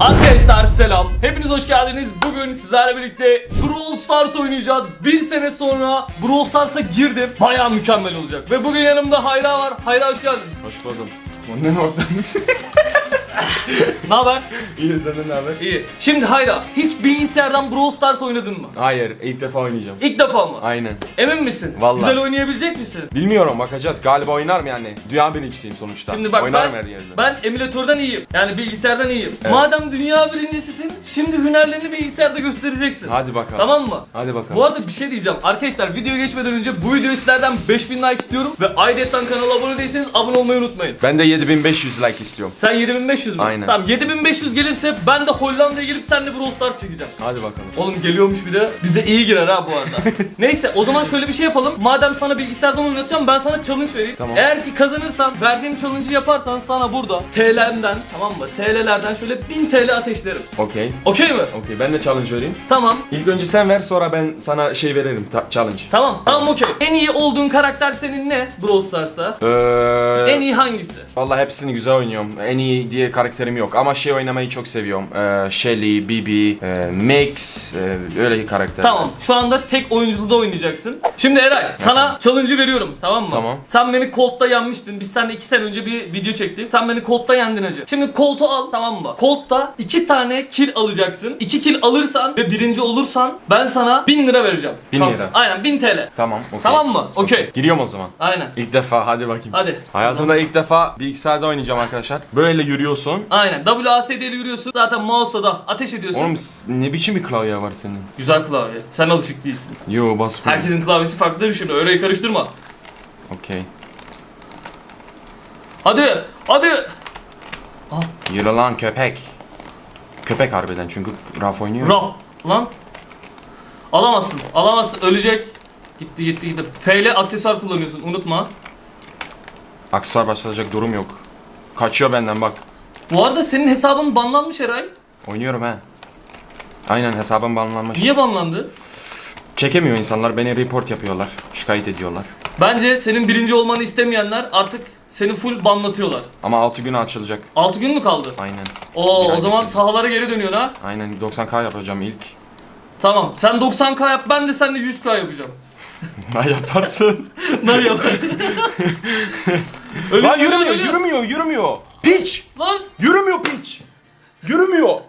Arkadaşlar selam. Hepiniz hoş geldiniz. Bugün sizlerle birlikte Brawl Stars oynayacağız. Bir sene sonra Brawl Stars'a girdim. Baya mükemmel olacak. Ve bugün yanımda Hayra var. Hayra hoş geldin. Hoş buldum. Ondan oradanmış. Ne haber? İyi senden ne haber? İyi. Şimdi Hayra, hiç bilgisayardan Brawl Stars oynadın mı? Hayır, ilk defa oynayacağım. İlk defa mı? Aynen. Emin misin? Vallahi. Güzel oynayabilecek misin? Bilmiyorum bakacağız. Galiba oynarım yani. Dünya birincisiyim sonuçta. Şimdi bak oynarım ben, her yerde. ben emülatörden iyiyim. Yani bilgisayardan iyiyim. Evet. Madem dünya birincisisin, şimdi hünerlerini bilgisayarda göstereceksin. Hadi bakalım. Tamam mı? Hadi bakalım. Bu arada bir şey diyeceğim. Arkadaşlar videoya geçmeden önce bu videoya sizlerden 5000 like istiyorum. Ve ayrıca kanala abone değilseniz abone olmayı unutmayın. Ben de 7500 like istiyorum. Sen 7500 mü? Aynen. Tamam 7500 gelirse ben de Hollanda'ya gelip seninle Brawl Stars çekeceğim. Hadi bakalım. Oğlum geliyormuş bir de. Bize iyi girer ha bu arada. Neyse o zaman şöyle bir şey yapalım. Madem sana bilgisayardan oynatacağım ben sana challenge vereyim. Tamam. Eğer ki kazanırsan verdiğim challenge'ı yaparsan sana burada TL'mden tamam mı? TL'lerden şöyle 1000 TL ateşlerim. Okey. Okey mi? Okey ben de challenge vereyim. Tamam. İlk önce sen ver sonra ben sana şey veririm. ta- challenge. Tamam. Tamam okey. En iyi olduğun karakter senin ne Brawl Stars'ta? Ee, En iyi hangisi? Vallahi hepsini güzel oynuyorum. En iyi diye karakterim yok ama şey oynamayı çok seviyorum. Ee, Shelly, Bibi, e, Max, e, öyle karakter. Tamam. Şu anda tek oyunculuda oynayacaksın. Şimdi Eray sana challenge'ı veriyorum tamam mı? Tamam. Sen beni Colt'ta yenmiştin. Biz seninle 2 sene önce bir video çektik. Sen beni Colt'ta yendin hacı. Şimdi Colt'u al tamam mı? Colt'ta 2 tane kill alacaksın. 2 kill alırsan ve birinci olursan ben sana 1000 lira vereceğim. 1000 Tamam. lira. Aynen 1000 TL. Tamam. okey. Tamam mı? Okey. Giriyorum o zaman. Aynen. İlk defa hadi bakayım. Hadi. Hayatımda ilk defa bilgisayarda oynayacağım arkadaşlar. Böyle yürüyorsun. Aynen. WASD'yle yürüyorsun. Zaten mouse'la da ateş ediyorsun. Oğlum ne biçim bir klavye var senin? Güzel klavye. Sen alışık değilsin. Yo bas. bunu. Herkesin klavyesi farklıdır şimdi. Öyle karıştırma. Okey. Hadi. Hadi. Yürü lan köpek. Köpek harbiden çünkü Raf oynuyor. Raf. Lan. Alamazsın. Alamazsın. Ölecek. Gitti gitti gitti. F ile aksesuar kullanıyorsun. Unutma. Aksesuar başlayacak durum yok. Kaçıyor benden bak. Bu arada senin hesabın banlanmış Eray. Oynuyorum he. Aynen hesabım banlanmış. Niye banlandı? Çekemiyor insanlar beni report yapıyorlar. Şikayet ediyorlar. Bence senin birinci olmanı istemeyenler artık seni full banlatıyorlar. Ama 6 gün açılacak. 6 gün mü kaldı? Aynen. Oo Bir o zaman bekle. sahalara geri dönüyorsun ha. Aynen 90k yapacağım ilk. Tamam. Sen 90k yap ben de seninle 100k yapacağım. Ne yaparsın? Ne yap? Öyle lan yürümüyor, yürümüyor, yürümüyor. Piç! Lan Yürümüyor piç! Yürümüyor.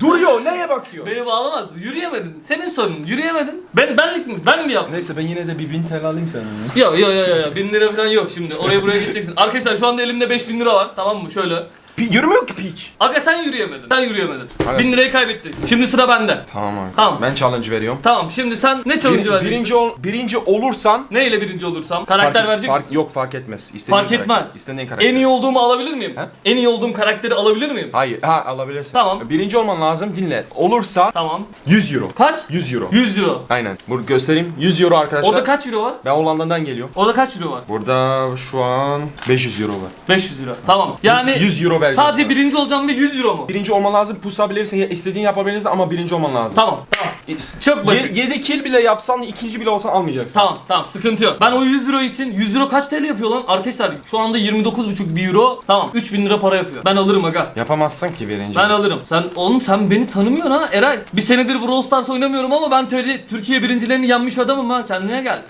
Duruyor, neye bakıyor? beni bağlamaz. Yürüyemedin. Senin sorunun. Yürüyemedin. Ben benlik mi? Ben mi yaptım? Neyse ben yine de bir bin TL alayım sana. Yok yok yok yok. Bin lira falan yok şimdi. Oraya buraya gideceksin. Arkadaşlar şu anda elimde 5000 lira var. Tamam mı? Şöyle. Pi- yürümüyor ki piç. Aga sen yürüyemedin. Sen yürüyemedin. Aga, 1000 lirayı kaybettik. Şimdi sıra bende. Tamam abi. Tamam. Ben challenge veriyorum. Tamam şimdi sen ne challenge Bir- vereceksin? birinci, ol, birinci olursan Ne ile birinci olursam? Karakter fark, verecek fark, misin? Yok fark etmez. İstediğin Fark karakter. etmez. İstediğin karakter. En iyi olduğumu alabilir miyim? He? En iyi olduğum karakteri alabilir miyim? Hayır, ha alabilirsin. Tamam. Birinci olman lazım dinle. Olursa Tamam. 100 euro. Kaç? 100 euro. 100 euro. Aynen. Bunu göstereyim. 100 euro arkadaşlar. Orada kaç euro var? Ben Hollanda'dan geliyorum. Orada kaç euro var? Burada şu an 500 euro var. 500 euro. Tamam. Yani 100 euro vereceğim sadece sana. birinci olacağım ve 100 euro mu? Birinci olman lazım. Pusabilirsin. ya istediğin yapabilirsin ama birinci olman lazım. Tamam. Tamam. Çok basit. 7 kill bile yapsan ikinci bile olsan almayacaksın. Tamam tamam sıkıntı yok. Ben o 100 euro için 100 euro kaç TL yapıyor lan? Arkadaşlar şu anda 29,5 bir euro. Tamam 3000 lira para yapıyor. Ben alırım aga. Yapamazsın ki birinci. Ben alırım. Sen oğlum sen beni tanımıyorsun ha Eray. Bir senedir Brawl Stars oynamıyorum ama ben Türkiye birincilerini yenmiş adamım ha. Kendine gel.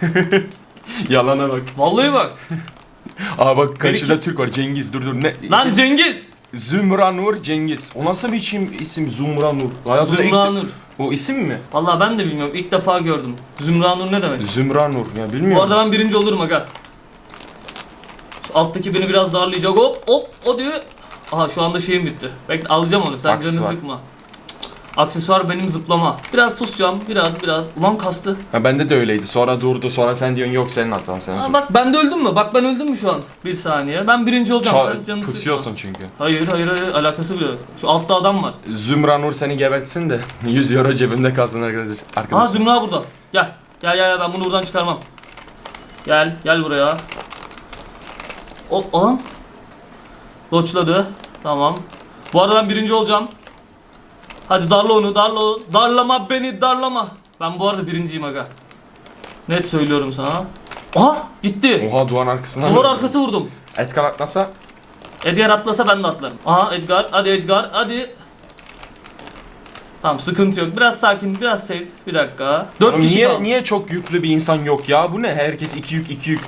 Yalana bak. Vallahi bak. Aa bak karşıda Türk var. Cengiz dur dur. Ne? Lan Cengiz. Zümranur Cengiz. O nasıl bir isim? isim Zümranur. Hayatımda ilk- Zümranur. O isim mi? Vallahi ben de bilmiyorum. İlk defa gördüm. Zümranur ne demek? Zümranur. Ya bilmiyorum. Bu arada ben birinci olurum aga. Şu alttaki beni biraz darlayacak. Hop hop o diyor. Aha şu anda şeyim bitti. Bekle alacağım onu. Sen canını Aksesuar. sıkma. Aksesuar benim zıplama. Biraz pusacağım. Biraz biraz. Ulan kastı. Ha, bende de öyleydi. Sonra durdu. Sonra sen diyorsun yok senin hatan senin. Aa, bak ben de öldüm mü? Bak ben öldüm mü şu an? Bir saniye. Ben birinci olacağım. Ça- Sen canını pusuyorsun çünkü. Hayır hayır hayır. Alakası bile yok. Şu altta adam var. Zümranur seni gebertsin de 100 euro cebimde kalsın arkadaş. Aa Arkadaşlar. Zümra burada. Gel. Gel gel gel ben bunu buradan çıkarmam. Gel gel buraya. Hop alan. Doçladı. Tamam. Bu arada ben birinci olacağım. Hadi darla onu darla onu. Darlama beni darlama. Ben bu arada birinciyim aga. Net söylüyorum sana. Aha gitti. Oha duvar arkasından. Duvar arkası vurdum. Et kanatlasa Edgar atlasa ben de atlarım. Aha Edgar. Hadi Edgar. Hadi. Tamam sıkıntı yok. Biraz sakin, biraz safe. Bir dakika. 4 Oğlum kişi niye, kaldı. niye çok yüklü bir insan yok ya? Bu ne? Herkes iki yük iki yük.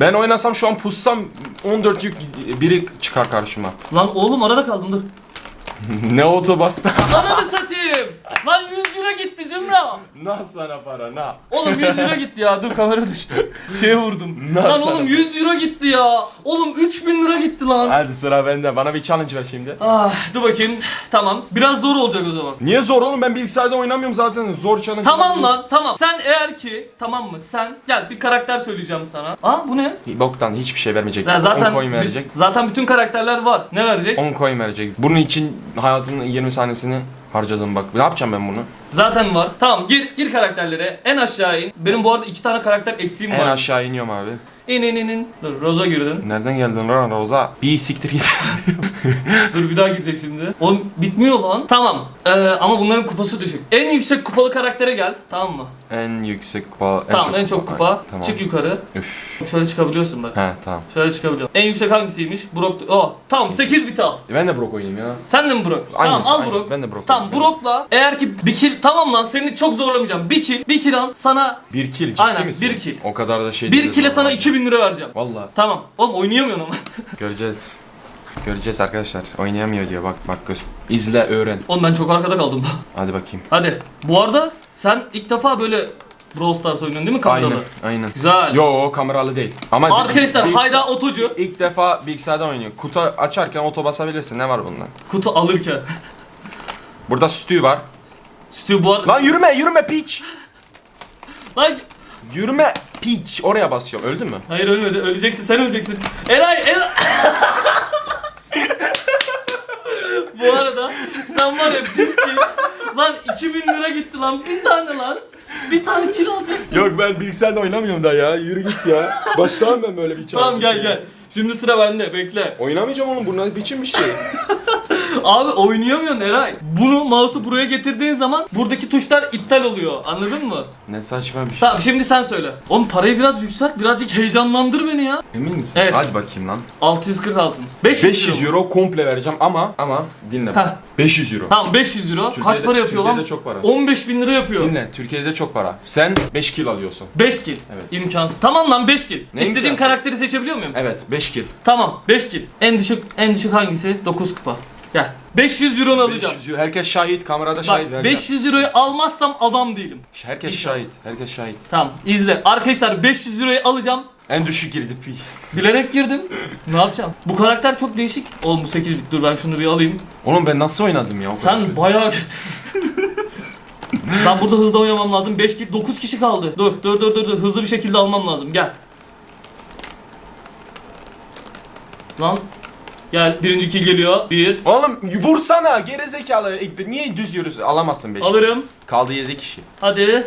Ben oynasam şu an pussam 14 yük biri çıkar karşıma. Lan oğlum arada kaldım dur. Ne otobasta? Ananı satayım. Lan 100 euro gitti Zümra. na sana para na. Oğlum 100 euro gitti ya. Dur kamera düştü. Şeye vurdum. Nasıl lan oğlum araba? 100 euro gitti ya. Oğlum 3000 lira gitti lan. Hadi sıra bende. Bana bir challenge ver şimdi. Ah, dur bakayım. Tamam. Biraz zor olacak o zaman. Niye zor oğlum? Ben bilgisayarda oynamıyorum zaten. Zor challenge. Tamam lan tamam. Sen eğer ki tamam mı? Sen gel bir karakter söyleyeceğim sana. Aa bu ne? Boktan hiçbir şey vermeyecek. Ya zaten 10 coin verecek. zaten bütün karakterler var. Ne verecek? 10 coin verecek. Bunun için hayatımın 20 saniyesini harcadım bak. Ne yapacağım ben bunu? Zaten var. Tamam gir gir karakterlere. En aşağı in. Benim bu arada iki tane karakter eksiğim En var. aşağı iniyorum abi. İn in in in. Dur Roza girdin. Nereden geldin lan Roza? Bir siktir git. Dur bir daha girecek şimdi. Oğlum bitmiyor lan. Tamam. Ee, ama bunların kupası düşük. En yüksek kupalı karaktere gel. Tamam mı? en yüksek kupa. tamam en çok kupa. Tamam. Çık yukarı. Üf. Şöyle çıkabiliyorsun bak. He tamam. Şöyle çıkabiliyorsun. En yüksek hangisiymiş? Brock. Oh tamam 8 bit al. Ben de Brock oynayayım ya. Sen de mi Brock? Aynısı, tamam al aynı. Brock. Ben de Brock Tamam oynayayım. Brock'la eğer ki bir kill tamam lan seni çok zorlamayacağım. Bir kill, bir kill al sana Bir kill ciddi Aynen, misin? bir kill. O kadar da şey bir kill'e sana zaman. 2000 lira vereceğim. Valla Tamam. Oğlum oynayamıyorsun ama. göreceğiz. Göreceğiz arkadaşlar. Oynayamıyor diyor. Bak bak göz. İzle öğren. Oğlum ben çok arkada kaldım da. Hadi bakayım. Hadi. Bu arada sen ilk defa böyle Brawl Stars oynuyorsun değil mi kameralı? Aynen. Aynen. Güzel. Yo kameralı değil. Ama Arkadaşlar bilgis- Hayda Otocu ilk defa bilgisayarda oynuyor. Kutu açarken oto basabilirsin. Ne var bunda? kutu alırken. Burada stüdyo var. Steve bu arada... Lan yürüme yürüme piç. Lan... Yürüme piç. Oraya basıyorum. Öldün mü? Hayır ölmedi. Öleceksin. Sen öleceksin. Eray, Eray... bu arada sen var ya bir kill... Lan 2000 lira gitti lan. Bir tane lan. Bir tane kill alacaktın. Yok ben bilgisayarda oynamıyorum da ya. Yürü git ya. Başlamam ben böyle bir Tamam gel gel. Şimdi sıra bende. Bekle. Oynamayacağım oğlum. Bu ne biçim bir şey? Abi oynayamıyorsun Eray. Bunu mouse'u buraya getirdiğin zaman buradaki tuşlar iptal oluyor. Anladın mı? ne saçma bir şey. Tamam şimdi sen söyle. Oğlum parayı biraz yükselt. Birazcık heyecanlandır beni ya. Emin misin? Evet. Hadi bakayım lan. 640 altın. 500, 500 euro. euro komple vereceğim ama ama dinle Heh. bak. 500 euro. Tamam 500 euro. Kaç Türkiye'de- para yapıyor Türkiye'de lan? çok para. 15 bin lira yapıyor. Dinle. Türkiye'de de çok para. Sen 5 kill alıyorsun. 5 kill. Evet. İmkansız. Tamam lan 5 kill. Ne İstediğim imkansız? karakteri seçebiliyor muyum? Evet 5 kill. Tamam 5 kill. En düşük en düşük hangisi? 9 kupa. Gel. 500 euro'nu alacağım. 500 euro. Herkes şahit. Kamerada şahit Bak vereceğim. 500 euroyu almazsam adam değilim. Herkes İnşallah. şahit. Herkes şahit. Tamam izle. Arkadaşlar 500 euroyu alacağım. En düşük girdi. Pi. Bilerek girdim. ne yapacağım? Bu karakter çok değişik. Oğlum bu 8 bit. Dur ben şunu bir alayım. Oğlum ben nasıl oynadım ya? o kadar Sen kötü? bayağı kötü. ben burada hızlı oynamam lazım. 5 kill 9 kişi kaldı. Dur dur dur dur dur. Hızlı bir şekilde almam lazım. Gel. Lan. Gel birinci kill geliyor. Bir. Oğlum vursana gerizekalı. Niye düz yürüyorsun? Alamazsın 5. Alırım. Kaldı 7 kişi. Hadi.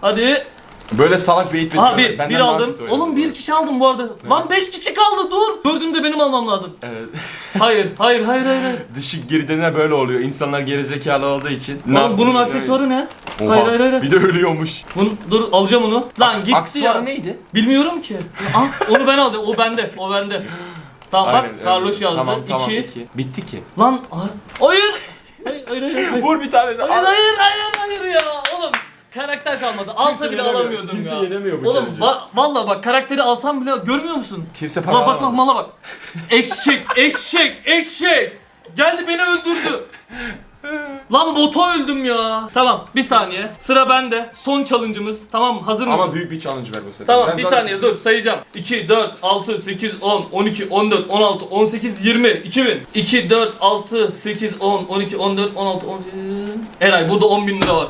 Hadi. Böyle salak bir eğitmen. Aha bir. Bir aldım. Oğlum bir kişi aldım bu arada. Lan 5 kişi kaldı dur. Dördünü de benim almam lazım. Evet. Hayır. Hayır hayır hayır. hayır. Düşük girdiğinde böyle oluyor. İnsanlar gerizekalı olduğu için. Ne Oğlum bunun aksesuarı ne? Oha, Hayır hayır hayır. Bir de ölüyormuş. Bunu, dur alacağım onu. Lan gitti Aksesuarı ya. neydi? Bilmiyorum ki. Ah onu ben aldım. O bende. O bende. Tamam bak Aynen, Carlos evet. yazdı. Tamam tamam. İki. iki. Bitti ki. Lan ay- hayır. Hayır hayır hayır. Hayır Vur bir tane de. hayır hayır hayır, hayır ya. Oğlum karakter kalmadı. Alsa bile yenemiyor. alamıyordum Kimse ya. yenemiyor bu Oğlum va- valla bak karakteri alsam bile görmüyor musun? Kimse para Bak bak bak mala bak. Eşek eşek eşek. Geldi beni öldürdü. Lan bota öldüm ya. Tamam bir saniye. Sıra bende. Son challenge'ımız. Tamam mı? Hazır mısın? Ama büyük bir challenge ver bu sefer. Tamam Ben bir zaten- saniye dur sayacağım. 2, 4, 6, 8, 10, 12, 14, 16, 18, 20, 2000. 2, 4, 6, 8, 10, 12, 14, 16, 18... Eray burada 10 bin lira var.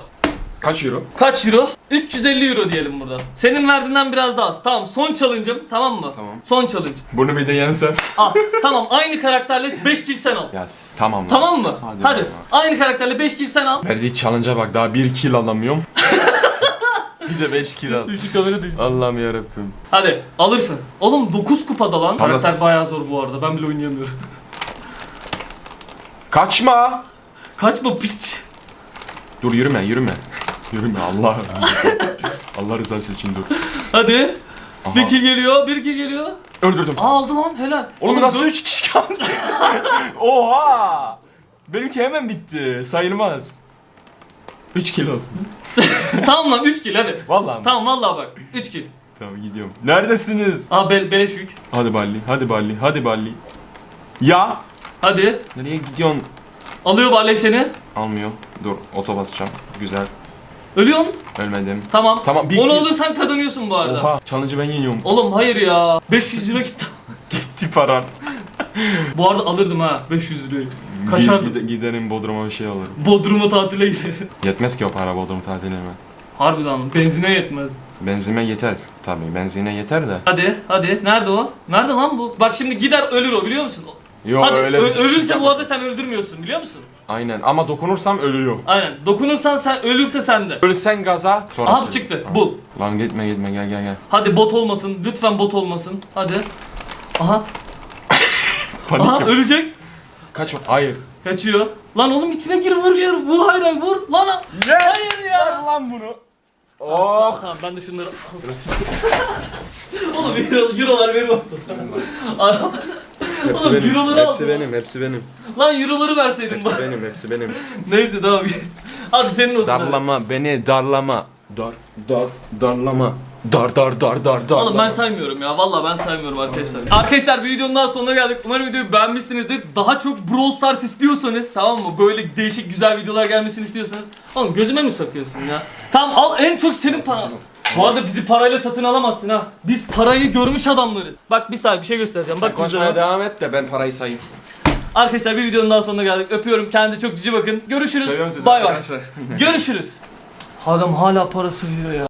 Kaç euro? Kaç euro? 350 euro diyelim burada. Senin verdiğinden biraz daha az. Tamam son challenge'ım tamam mı? Tamam. Son challenge. Bunu bir de yensem. Al tamam aynı karakterle 5 kill sen al. Yaz. Tamam lan. Tamam mı? Hadi Hadi. Aynı karakterle 5 kill sen al. Verdiği challenge'a bak daha bir kill alamıyorum. bir de 5 kill al. Düşük kamera düştü. Allah'ım yarabbim. Hadi alırsın. Oğlum 9 kupada lan. Ama Karakter bayağı zor bu arada. Ben bile oynayamıyorum. Kaçma. Kaçma piç. Dur yürüme yürüme. Yürüme Allah. Allah rızası için dur. Hadi. Aha. Bir kill geliyor, bir kill geliyor. Öldürdüm. Aa aldı lan helal. Oğlum nasıl dört- 3 kişi Oha! Benimki hemen bitti. Sayılmaz. 3 kilo olsun. tamam lan 3 kill hadi. Vallahi mi? Tamam vallahi bak 3 kill. Tamam gidiyorum. Neredesiniz? Aa be beleş yük. Hadi Balli, hadi Balli, hadi Balli. Ya! Hadi. Nereye gidiyorsun? Alıyor Barley seni. Almıyor. Dur, oto basacağım. Güzel. Ölüyorsun. Ölmedim. Tamam. Tamam, bir Onu alırsan kazanıyorsun bu arada. Oha, challenge'ı ben yeniyorum. Oğlum hayır ya. 500 lira gitti. Gitti paran. bu arada alırdım ha 500 lirayı. Kaçardım. Gide- giderim Bodrum'a bir şey alırım. Bodrum'a tatile giderim. Yetmez ki o para Bodrum tatiline. Harbiden benzine yetmez. Benzime yeter. Tabii benzine yeter de. Hadi hadi. Nerede o? Nerede lan bu? Bak şimdi gider ölür o biliyor musun? Yok hadi öyle ö- bir şey ölürse bu yapma. arada sen öldürmüyorsun biliyor musun? Aynen ama dokunursam ölüyor. Aynen. Dokunursan sen ölürse sende. Ölsen gaza sonra Aha çıktı. Ha. Bul. Lan gitme gitme gel gel gel. Hadi bot olmasın. Lütfen bot olmasın. Hadi. Aha. Panik Aha yap. ölecek. Kaçma. Hayır. Kaçıyor. Lan oğlum içine gir vur ya. Vur hayır hayır vur. Lan. Yes! Hayır ya. Ver lan bunu. Oh. Tamam ben de şunları... oğlum euro, eurolar benim olsun. Hepsi Oğlum, benim. euroları Hepsi aldım. benim. Hepsi benim. Lan euroları verseydin Hepsi bak. benim. Hepsi benim. Neyse tamam. Hadi senin olsun. hadi. Darlama beni darlama. Dar dar darlama. Dar dar dar dar dar. Oğlum ben saymıyorum ya. Vallahi ben saymıyorum arkadaşlar. Arkadaşlar bir videonun daha sonuna geldik. Umarım videoyu beğenmişsinizdir. Daha çok Brawl Stars istiyorsanız tamam mı? Böyle değişik güzel videolar gelmesini istiyorsanız. Oğlum gözüme mi sokuyorsun ya? Tamam al en çok senin paran. Bu arada bizi parayla satın alamazsın ha. Biz parayı görmüş adamlarız. Bak bir saniye bir şey göstereceğim. Bak Konuşmaya cüzdana. devam et de ben parayı sayayım. Arkadaşlar bir videonun daha sonuna geldik. Öpüyorum. Kendinize çok cici bakın. Görüşürüz. Bay bay. arkadaşlar. Görüşürüz. Adam hala para sayıyor ya.